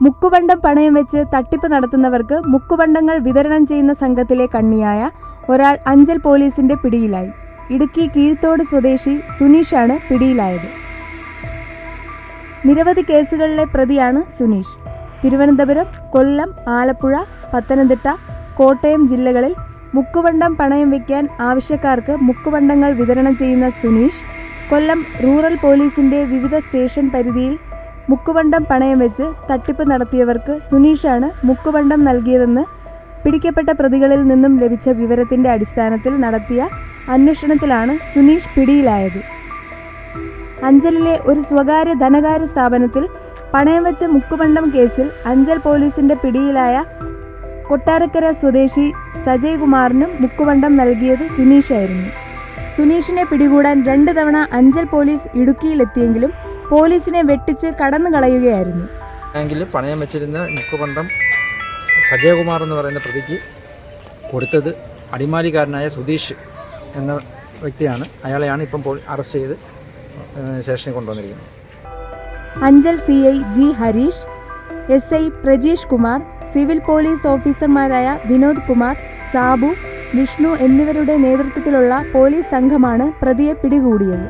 മുക്കുപണ്ടം പണയം വെച്ച് തട്ടിപ്പ് നടത്തുന്നവർക്ക് മുക്കുപണ്ടങ്ങൾ വിതരണം ചെയ്യുന്ന സംഘത്തിലെ കണ്ണിയായ ഒരാൾ അഞ്ചൽ പോലീസിന്റെ പിടിയിലായി. ഇടുക്കി കീഴ്ത്തോട് സ്വദേശി സുനീഷാണ് പിടിയിലായത്. നിരവധി കേസുകളിലെ പ്രതിയാണ് സുനീഷ്. തിരുവനന്തപുരം കൊല്ലം ആലപ്പുഴ പത്തനംതിട്ട കോട്ടയം ജില്ലകളിൽ മുക്കുവണ്ടം പണയം വയ്ക്കാൻ ആവശ്യക്കാർക്ക് മുക്കുവണ്ടങ്ങൾ വിതരണം ചെയ്യുന്ന സുനീഷ് കൊല്ലം റൂറൽ പോലീസിന്റെ വിവിധ സ്റ്റേഷൻ പരിധിയിൽ മുക്കുവണ്ടം പണയം വെച്ച് തട്ടിപ്പ് നടത്തിയവർക്ക് സുനീഷാണ് മുക്കുവണ്ടം നൽകിയതെന്ന് പിടിക്കപ്പെട്ട പ്രതികളിൽ നിന്നും ലഭിച്ച വിവരത്തിന്റെ അടിസ്ഥാനത്തിൽ നടത്തിയ അന്വേഷണത്തിലാണ് സുനീഷ് പിടിയിലായത്. അഞ്ചലിലെ ഒരു സ്വകാര്യ ധനകാര്യ സ്ഥാപനത്തിൽ പണയം വെച്ച മുക്കുപണ്ടം കേസിൽ അഞ്ചൽ പോലീസിന്റെ പിടിയിലായ കൊട്ടാരക്കര സ്വദേശി സജയ് കുമാറിനും മുക്കുപണ്ടം നൽകിയത് സുനീഷായിരുന്നു. സുനീഷിനെ പിടികൂടാൻ രണ്ട് തവണ അഞ്ചൽ പോലീസ് ഇടുക്കിയിലെത്തിയെങ്കിലും പോലീസിനെ വെട്ടിച്ച് കടന്നു കളയുകയായിരുന്നു ബാങ്കിൽ പണയം വെച്ചിരുന്ന മുക്കുപണ്ടം സജയകുമാർ എന്ന് പറയുന്ന പ്രതിക്ക് കൊടുത്തത് അടിമാലിക്കാരനായ സുധീഷ് എന്ന വ്യക്തിയാണ്. അയാളെയാണ് ഇപ്പം അറസ്റ്റ് ചെയ്ത് സ്റ്റേഷനിൽ കൊണ്ടുവന്നിരിക്കുന്നത്. Anchal C I G Harish S I Prajeesh Kumar civil police ഓഫീസർമാരായ വിനോദ് കുമാർ സാബു വിഷ്ണു എന്നിവരുടെ നേതൃത്വത്തിലുള്ള പോലീസ് സംഘമാണ് പ്രതിയെ പിടികൂടിയത്.